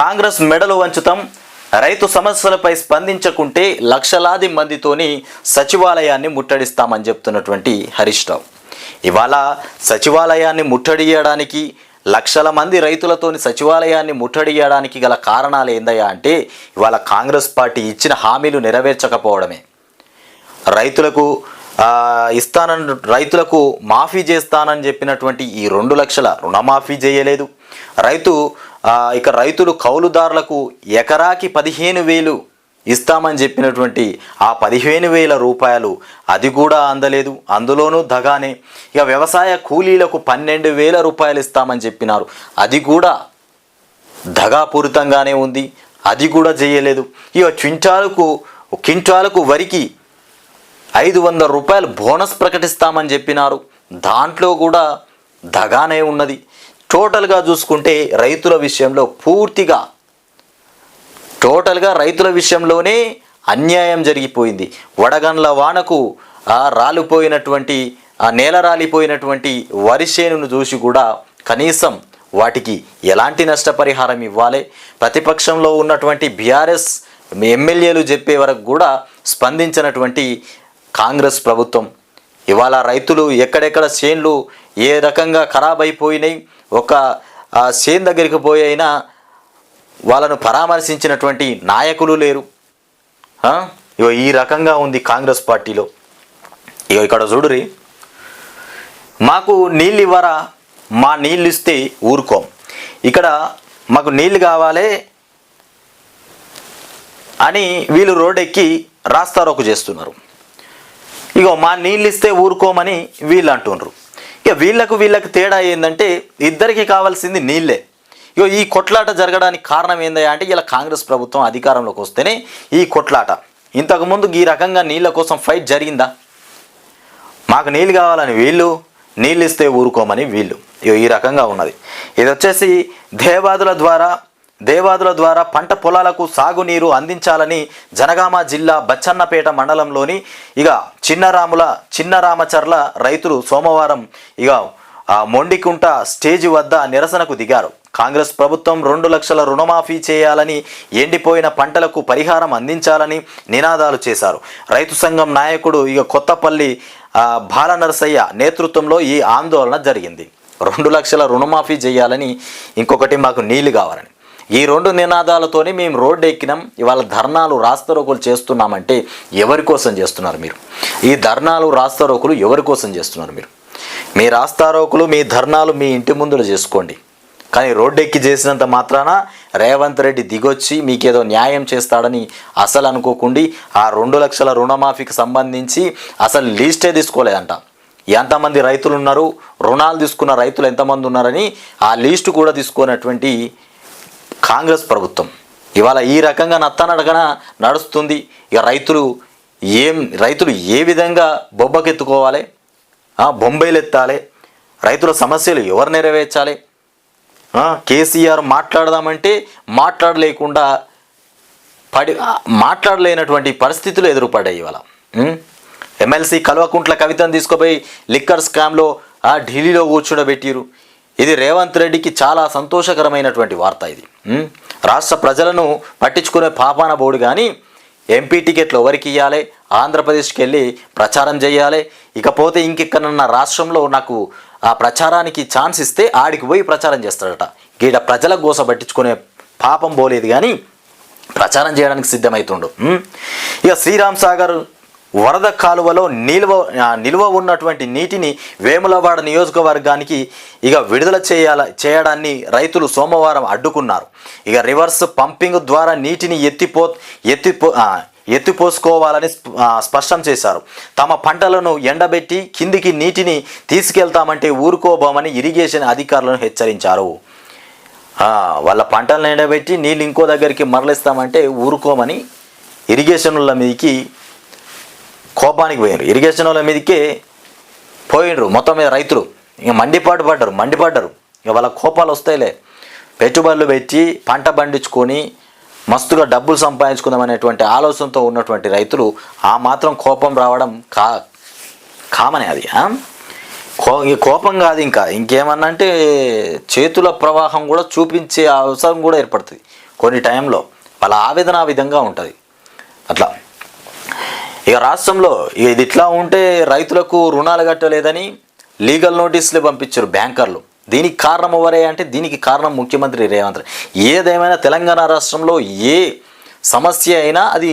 కాంగ్రెస్ మెడలు వంచుతాం. రైతు సమస్యలపై స్పందించకుంటే లక్షలాది మందితోని సచివాలయాన్ని ముట్టడిస్తామని చెప్తున్నటువంటి హరీష్ రావు. ఇవాళ సచివాలయాన్ని ముట్టడియడానికి లక్షల మంది రైతులతోని సచివాలయాన్ని ముట్టడియడానికి గల కారణాలు ఏందయ్యా అంటే ఇవాళ కాంగ్రెస్ పార్టీ ఇచ్చిన హామీలు నెరవేర్చకపోవడమే. రైతులకు ఇస్తానని రైతులకు మాఫీ చేస్తానని చెప్పినటువంటి ఈ రెండు లక్షల రుణమాఫీ చేయలేదు. రైతు ఇక రైతులు కౌలుదారులకు ఎకరాకి పదిహేను వేలు ఇస్తామని చెప్పినటువంటి ఆ పదిహేను వేల రూపాయలు అది కూడా అందలేదు. అందులోనూ దగానే. ఇక వ్యవసాయ కూలీలకు పన్నెండు వేల రూపాయలు ఇస్తామని చెప్పినారు. అది కూడా దగాపూరితంగానే ఉంది. అది కూడా చేయలేదు. ఇక క్వింటాలకు క్వింటాలకు వరికి ఐదు వందల రూపాయలు బోనస్ ప్రకటిస్తామని చెప్పినారు. దాంట్లో కూడా దగానే ఉన్నది. టోటల్గా చూసుకుంటే రైతుల విషయంలో పూర్తిగా టోటల్గా రైతుల విషయంలోనే అన్యాయం జరిగిపోయింది. వడగండ్ల వానకు రాలిపోయినటువంటి నేల రాలిపోయినటువంటి వరి చేనును చూసి కూడా కనీసం వాటికి ఎలాంటి నష్టపరిహారం ఇవ్వాలి? ప్రతిపక్షంలో ఉన్నటువంటి బీఆర్ఎస్ ఎమ్మెల్యేలు చెప్పే వరకు కూడా స్పందించినటువంటి కాంగ్రెస్ ప్రభుత్వం ఇవాళ రైతులు ఎక్కడెక్కడ చేన్లు ఏ రకంగా ఖరాబ్ అయిపోయినాయి ఒక చేను చేన్ దగ్గరికి పోయి అయినా వాళ్ళను పరామర్శించినటువంటి నాయకులు లేరు. ఇగో ఈ రకంగా ఉంది కాంగ్రెస్ పార్టీలో. ఇగో ఇక్కడ చూడురి మాకు నీళ్ళు ఇవ్వరా? మా నీళ్ళు ఇస్తే ఊరుకోం. ఇక్కడ మాకు నీళ్ళు కావాలి అని వీళ్ళు రోడ్డెక్కి రాస్తారోకు చేస్తున్నారు. ఇగో మా నీళ్ళు ఇస్తే ఊరుకోమని వీళ్ళు అంటుండ్రు ఇక వీళ్ళకు వీళ్ళకి తేడా ఏంటంటే ఇద్దరికి కావాల్సింది నీళ్ళే. ఇగో ఈ కొట్లాట జరగడానికి కారణం ఏందయ్యా అంటే ఇలా కాంగ్రెస్ ప్రభుత్వం అధికారంలోకి వస్తేనే ఈ కొట్లాట. ఇంతకుముందు ఈ రకంగా నీళ్ళ కోసం ఫైట్ జరిగిందా? మాకు నీళ్ళు కావాలని వీళ్ళు నీళ్ళు ఇస్తే ఊరుకోమని వీళ్ళు. ఇగో ఈ రకంగా ఉన్నది. ఇది వచ్చేసి దేవాదుల ద్వారా దేవాదుల ద్వారా పంట పొలాలకు సాగునీరు అందించాలని జనగామ జిల్లా బచ్చన్నపేట మండలంలోని ఇక చిన్నరాముల చిన్నరామచర్ల రైతులు సోమవారం ఇక మొండికుంట స్టేజ్ వద్ద నిరసనకు దిగారు. కాంగ్రెస్ ప్రభుత్వం రెండు లక్షల రుణమాఫీ చేయాలని ఎండిపోయిన పంటలకు పరిహారం అందించాలని నినాదాలు చేశారు. రైతు సంఘం నాయకుడు ఇక కొత్తపల్లి బాలనరసయ్య నేతృత్వంలో ఈ ఆందోళన జరిగింది. రెండు లక్షల రుణమాఫీ చేయాలని ఇంకొకటి మాకు నీళ్ళు కావాలని. ఈ రెండు నినాదాలతోనే మేము రోడ్డు ఎక్కినాం. ఇవాళ ధర్నాలు రాస్తారోకులు చేస్తున్నామంటే ఎవరి కోసం చేస్తున్నారు మీరు? ఈ ధర్నాలు రాస్తారోకులు ఎవరి కోసం చేస్తున్నారు మీరు? మీ రాస్తారోకులు మీ ధర్నాలు మీ ఇంటి ముందులో చేసుకోండి. కానీ రోడ్డెక్కి చేసినంత మాత్రాన రేవంత్ రెడ్డి దిగొచ్చి మీకేదో న్యాయం చేస్తాడని అసలు అనుకోకుండి ఆ రెండు లక్షల రుణమాఫీకి సంబంధించి అసలు లీస్టే తీసుకోలేదంట. ఎంతమంది రైతులు ఉన్నారు రుణాలు తీసుకున్న రైతులు ఎంతమంది ఉన్నారని ఆ లీస్టు కూడా తీసుకున్నటువంటి కాంగ్రెస్ ప్రభుత్వం. ఇవాళ ఈ రకంగా నత్తనడగన నడుస్తుంది. ఇక రైతులు ఏం రైతులు ఏ విధంగా బొబ్బకెత్తుకోవాలి? ఆ, బొంబాయిలు ఎత్తాలి రైతుల సమస్యలు ఎవరు నెరవేర్చాలి? కేసీఆర్ మాట్లాడదామంటే మాట్లాడలేకుండా పడి మాట్లాడలేనటువంటి పరిస్థితులు ఎదురుపడ్డాయి ఇవాళ. ఎమ్మెల్సీ కల్వకుంట్ల కవితను తీసుకుపోయి లిక్కర్ స్కామ్లో ఆ ఢిల్లీలో కూర్చుండబెట్టిరు ఇది రేవంత్ రెడ్డికి చాలా సంతోషకరమైనటువంటి వార్త ఇది. రాష్ట్ర ప్రజలను పట్టించుకునే పాపాన బోడు కానీ ఎంపీ టికెట్లు ఎవరికి ఇవ్వాలి ఆంధ్రప్రదేశ్కి వెళ్ళి ప్రచారం చేయాలి? ఇకపోతే ఇంకెక్కడన్నా రాష్ట్రంలో నాకు ఆ ప్రచారానికి ఛాన్స్ ఇస్తే ఆడికి పోయి ప్రచారం చేస్తాడట. గీడ ప్రజల గోస పట్టించుకునే పాపం పోలేదు కానీ ప్రచారం చేయడానికి సిద్ధమవుతుండు ఇక శ్రీరామ్ సాగర్ వరద కాలువలో నిల్వ నిల్వ ఉన్నటువంటి నీటిని వేములవాడ నియోజకవర్గానికి ఇక విడుదల చేయాల చేయడాన్ని రైతులు సోమవారం అడ్డుకున్నారు. ఇక రివర్స్ పంపింగ్ ద్వారా నీటిని ఎత్తిపో ఎత్తిపో ఎత్తిపోసుకోవాలని స్ప- స్పష్టం చేశారు. తమ పంటలను ఎండబెట్టి కిందికి నీటిని తీసుకెళ్తామంటే ఊరుకోబోమని ఇరిగేషన్ అధికారులను హెచ్చరించారు. వాళ్ళ పంటలను ఎండబెట్టి నీళ్ళు ఇంకో దగ్గరికి మరలిస్తామంటే ఊరుకోమని ఇరిగేషన్ల మీదకి కోపానికి పోయినారు. ఇరిగేషన్ వాళ్ళ మీదకే పోయినరు. మొత్తం మీద రైతులు. ఇక మండిపాటు పడ్డారు మండిపడ్డారు. ఇక వాళ్ళ కోపాలు వస్తాయిలే. పెట్టుబడులు పెట్టి పంట పండించుకొని మస్తుగా డబ్బులు సంపాదించుకుందాం అనేటువంటి ఆలోచనతో ఉన్నటువంటి రైతులు ఆ మాత్రం కోపం రావడం కా కామనే అది కో కోపం కాదు ఇంకా. ఇంకేమన్నా అంటే చేతుల ప్రవాహం కూడా చూపించే అవసరం కూడా ఏర్పడుతుంది. కొన్ని టైంలో వాళ్ళ ఆవేదన ఆ విధంగా ఉంటుంది. అట్లా. ఇక రాష్ట్రంలో ఇది ఇట్లా ఉంటే రైతులకు రుణాలు కట్టలేదని లీగల్ నోటీసులు పంపించారు బ్యాంకర్లు. దీనికి కారణం ఎవరే అంటే దీనికి కారణం ముఖ్యమంత్రి రేవంత్ రెడ్డి. ఏదేమైనా తెలంగాణ రాష్ట్రంలో ఏ సమస్య అయినా అది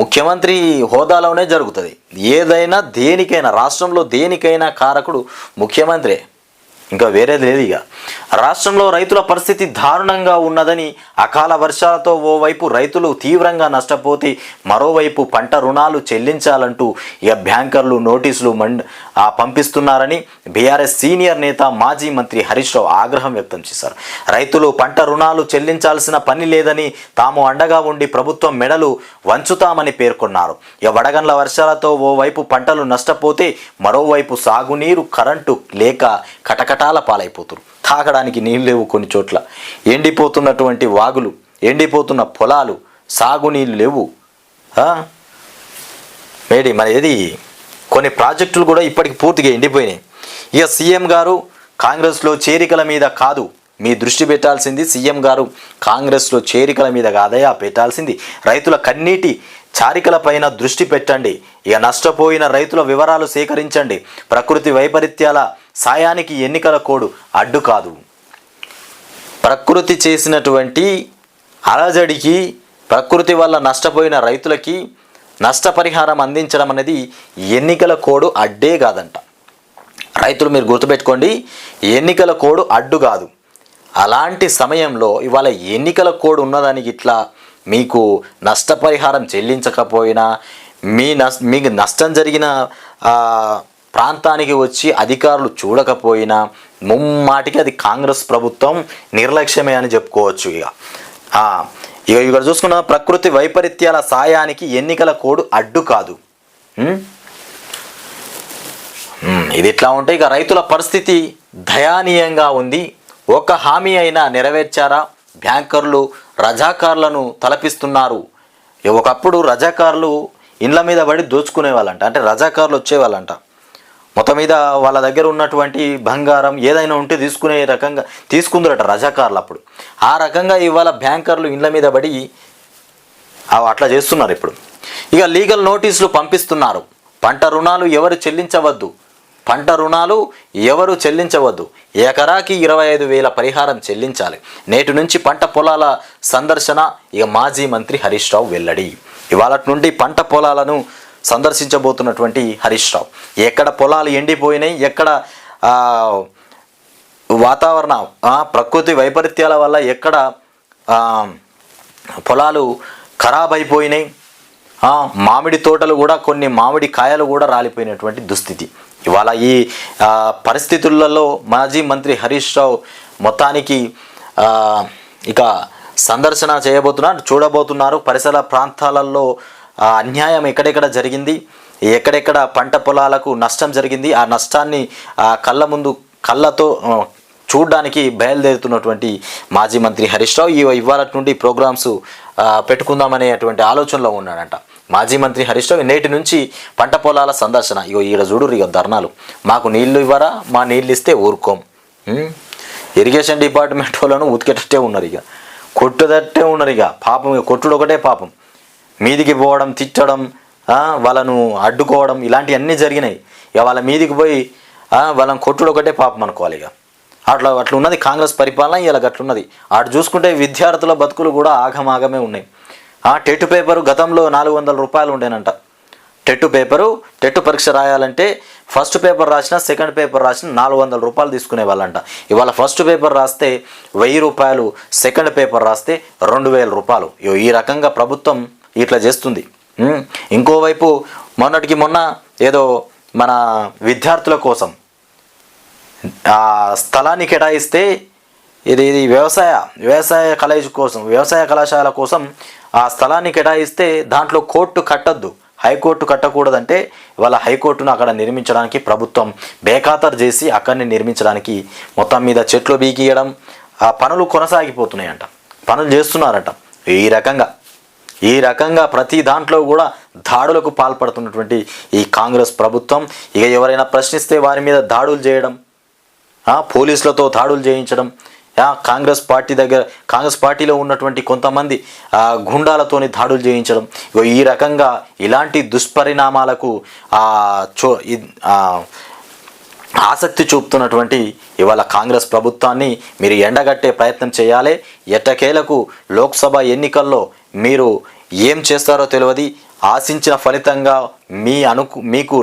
ముఖ్యమంత్రి హోదాలోనే జరుగుతుంది. ఏదైనా దేనికైనా రాష్ట్రంలో దేనికైనా కారకుడు ముఖ్యమంత్రే. ఇంకా వేరేది లేదు ఇక. రాష్ట్రంలో రైతుల పరిస్థితి దారుణంగా ఉన్నదని అకాల వర్షాలతో ఓవైపు రైతులు తీవ్రంగా నష్టపోతే మరోవైపు పంట రుణాలు చెల్లించాలంటూ ఇక బ్యాంకర్లు నోటీసులు మండ్ పంపిస్తున్నారని బీఆర్ఎస్ సీనియర్ నేత మాజీ మంత్రి హరీష్ రావు ఆగ్రహం వ్యక్తం చేశారు. రైతులు పంట రుణాలు చెల్లించాల్సిన పని లేదని తాము అండగా ఉండి ప్రభుత్వం మెడలు వంచుతామని పేర్కొన్నారు. ఇక వడగండ్ల వర్షాలతో ఓవైపు పంటలు నష్టపోతే మరోవైపు సాగునీరు కరెంటు లేక కటకట కటకటాల పాలైపోతురు. తాగడానికి నీళ్ళు లేవు కొన్ని చోట్ల. ఎండిపోతున్నటువంటి వాగులు ఎండిపోతున్న పొలాలు సాగునీళ్ళు లేవు. మేడి మరి ఏది? కొన్ని ప్రాజెక్టులు కూడా ఇప్పటికి పూర్తిగా ఎండిపోయినాయి. ఇక సీఎం గారు కాంగ్రెస్లో చేరికల మీద కాదు. మీ దృష్టి పెట్టాల్సింది సీఎం గారు కాంగ్రెస్లో చేరికల మీద కాదయా పెట్టాల్సింది. రైతుల కన్నీటి చారికల పైన దృష్టి పెట్టండి. ఇక నష్టపోయిన రైతుల వివరాలు సేకరించండి. ప్రకృతి వైపరీత్యాల సాయానికి ఎన్నికల కోడ్ అడ్డు కాదు. ప్రకృతి చేసినటువంటి అలజడికి ప్రకృతి వల్ల నష్టపోయిన రైతులకి నష్టపరిహారం అందించడం అనేది ఎన్నికల కోడ్ అడ్డే కాదంట. రైతులు మీరు గుర్తుపెట్టుకోండి ఎన్నికల కోడ్ అడ్డు కాదు. అలాంటి సమయంలో ఇవాళ ఎన్నికల కోడ్ ఉన్నదానికి ఇట్లా మీకు నష్టపరిహారం చెల్లించకపోయినా మీ నష్ మీకు నష్టం జరిగిన ప్రాంతానికి వచ్చి అధికారులు చూడకపోయినా ముమ్మాటికి అది కాంగ్రెస్ ప్రభుత్వం నిర్లక్ష్యమే అని చెప్పుకోవచ్చు ఇక. ఇక ఇక్కడ చూసుకున్న ప్రకృతి వైపరీత్యాల సాయానికి ఎన్నికల కోడ్ అడ్డు కాదు. ఇది ఇట్లా ఉంటే ఇక రైతుల పరిస్థితి దయానీయంగా ఉంది. ఒక హామీ అయినా నెరవేర్చారా? బ్యాంకర్లు రజాకారులను తలపిస్తున్నారు. ఇక ఒకప్పుడు రజాకారులు ఇండ్ల మీద పడి దోచుకునే వాళ్ళంట అంటే రజాకారులు వచ్చేవాళ్ళంట. మొత్తం మీద వాళ్ళ దగ్గర ఉన్నటువంటి బంగారం ఏదైనా ఉంటే తీసుకునే రకంగా తీసుకుందరట రజాకారులు అప్పుడు. ఆ రకంగా ఇవాళ బ్యాంకర్లు ఇండ్ల మీద పడి అట్లా చేస్తున్నారు ఇప్పుడు. ఇక లీగల్ నోటీసులు పంపిస్తున్నారు. పంట రుణాలు ఎవరు చెల్లించవద్దు. పంట రుణాలు ఎవరు చెల్లించవద్దు. ఎకరాకి ఇరవై ఐదు వేల పరిహారం చెల్లించాలి. నేటి నుంచి పంట పొలాల సందర్శన ఇక మాజీ మంత్రి హరీష్ రావు వెల్లడి. ఇవాళ నుండి పంట పొలాలను సందర్శించబోతున్నటువంటి హరీష్ రావు. ఎక్కడ పొలాలు ఎండిపోయినాయి ఎక్కడ వాతావరణ ప్రకృతి వైపరీత్యాల వల్ల ఎక్కడ పొలాలు ఖరాబ్ అయిపోయినాయి మామిడి తోటలు కూడా కొన్ని మామిడి కాయలు కూడా రాలిపోయినటువంటి దుస్థితి. ఇవాళ ఈ పరిస్థితులలో మాజీ మంత్రి హరీష్ రావు మొత్తానికి ఇక సందర్శన చేయబోతున్నారు చూడబోతున్నారు. పరిసర ప్రాంతాలలో ఆ, అన్యాయం ఎక్కడెక్కడ జరిగింది? ఎక్కడెక్కడ పంట పొలాలకు నష్టం జరిగింది? ఆ నష్టాన్ని ఆ కళ్ళ ముందు కళ్ళతో చూడడానికి బయలుదేరుతున్నటువంటి మాజీ మంత్రి హరీష్ రావు ఈ ఇవాళ నుండి ప్రోగ్రామ్స్ పెట్టుకుందామనేటువంటి ఆలోచనలో ఉన్నాడంట. మాజీ మంత్రి హరీష్ రావు నేటి నుంచి పంట పొలాల సందర్శన. ఇగో ఈడ చూడు ఇక ధర్నాలు. మాకు నీళ్ళు ఇవ్వరా? మా నీళ్ళు ఇస్తే ఊరుకోం. ఇరిగేషన్ డిపార్ట్మెంట్ వాళ్ళను ఉతికేటట్టే ఉన్నారు ఇక కొట్టుదట్టే ఉన్నారు ఇక పాపం ఇక కొట్టుడు ఒకటే పాపం. మీదికి పోవడం తిట్టడం వాళ్ళను అడ్డుకోవడం ఇలాంటివన్నీ జరిగినాయి. ఇక వాళ్ళ మీదికి పోయి వాళ్ళని కొట్టుడు ఒకటే పాపం అనుకోవాలి ఇక. అట్లా అట్లా ఉన్నది కాంగ్రెస్ పరిపాలన ఇలా అట్లున్నది అటు చూసుకుంటే విద్యార్థుల బతుకులు కూడా ఆగమాగమే ఉన్నాయి. ఆ టెట్ పేపరు గతంలో నాలుగు వందల రూపాయలు ఉండేనంట. టెట్ పేపరు టెట్ పరీక్ష రాయాలంటే ఫస్ట్ పేపర్ రాసిన సెకండ్ పేపర్ రాసిన నాలుగు వందల రూపాయలు తీసుకునే వాళ్ళంట. ఇవాళ ఫస్ట్ పేపర్ రాస్తే వెయ్యి రూపాయలు సెకండ్ పేపర్ రాస్తే రెండు వేల రూపాయలు. ఇగో ఈ రకంగా ప్రభుత్వం ఇట్లా చేస్తుంది. ఇంకోవైపు మొన్నటికి మొన్న ఏదో మన విద్యార్థుల కోసం ఆ స్థలాన్ని కేటాయిస్తే ఇది ఇది వ్యవసాయ వ్యవసాయ కాలేజ్ కోసం వ్యవసాయ కళాశాల కోసం ఆ స్థలాన్ని కేటాయిస్తే దాంట్లో కోర్టు కట్టద్దు. హైకోర్టు కట్టకూడదంటే వాళ్ళ హైకోర్టును అక్కడ నిర్మించడానికి ప్రభుత్వం బేఖాతరు చేసి అక్కడిని నిర్మించడానికి మొత్తం మీద చెట్లు బీకియడం ఆ పనులు కొనసాగిపోతున్నాయంట. పనులు చేస్తున్నారట. ఈ రకంగా ఈ రకంగా ప్రతి దాంట్లో కూడా దాడులకు పాల్పడుతున్నటువంటి ఈ కాంగ్రెస్ ప్రభుత్వం. ఇక ఎవరైనా ప్రశ్నిస్తే వారి మీద దాడులు చేయడం పోలీసులతో దాడులు చేయించడం కాంగ్రెస్ పార్టీ దగ్గర కాంగ్రెస్ పార్టీలో ఉన్నటువంటి కొంతమంది గుండాలతోని దాడులు చేయించడం. ఇగో ఈ రకంగా ఇలాంటి దుష్పరిణామాలకు చో ఆసక్తి చూపుతున్నటువంటి ఇవాళ కాంగ్రెస్ ప్రభుత్వాన్ని మీరు ఎండగట్టే ప్రయత్నం చేయాలి. ఎట్టకేలకు లోక్సభ ఎన్నికల్లో మీరు ఏం చేస్తారో తెలియదు. ఆశించిన ఫలితంగా మీ అనుకు మీకు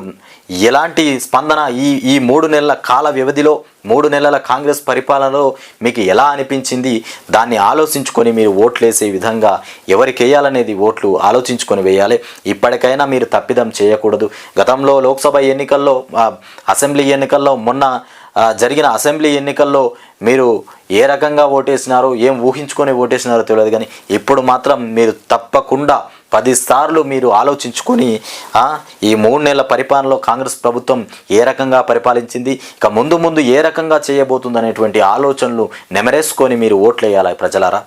ఎలాంటి స్పందన ఈ ఈ మూడు నెలల కాల వ్యవధిలో మూడు నెలల కాంగ్రెస్ పరిపాలనలో మీకు ఎలా అనిపించింది? దాన్ని ఆలోచించుకొని మీరు ఓట్లేసే విధంగా ఎవరికి వేయాలనేది ఓట్లు ఆలోచించుకొని వేయాలి. ఇప్పటికైనా మీరు తప్పిదం చేయకూడదు. గతంలో లోక్సభ ఎన్నికల్లో అసెంబ్లీ ఎన్నికల్లో మొన్న జరిగిన అసెంబ్లీ ఎన్నికల్లో మీరు ఏ రకంగా ఓటేసినారో ఏం ఊహించుకొని ఓటేసినారో తెలియదు కానీ ఇప్పుడు మాత్రం మీరు తప్పకుండా పదిసార్లు మీరు ఆలోచించుకొని ఈ మూడు నెలల పరిపాలనలో కాంగ్రెస్ ప్రభుత్వం ఏ రకంగా పరిపాలించింది ఇక ముందు ముందు ఏ రకంగా చేయబోతుంది అనేటువంటి ఆలోచనలు నెమరేసుకొని మీరు ఓట్లు వేయాలి ప్రజలారా?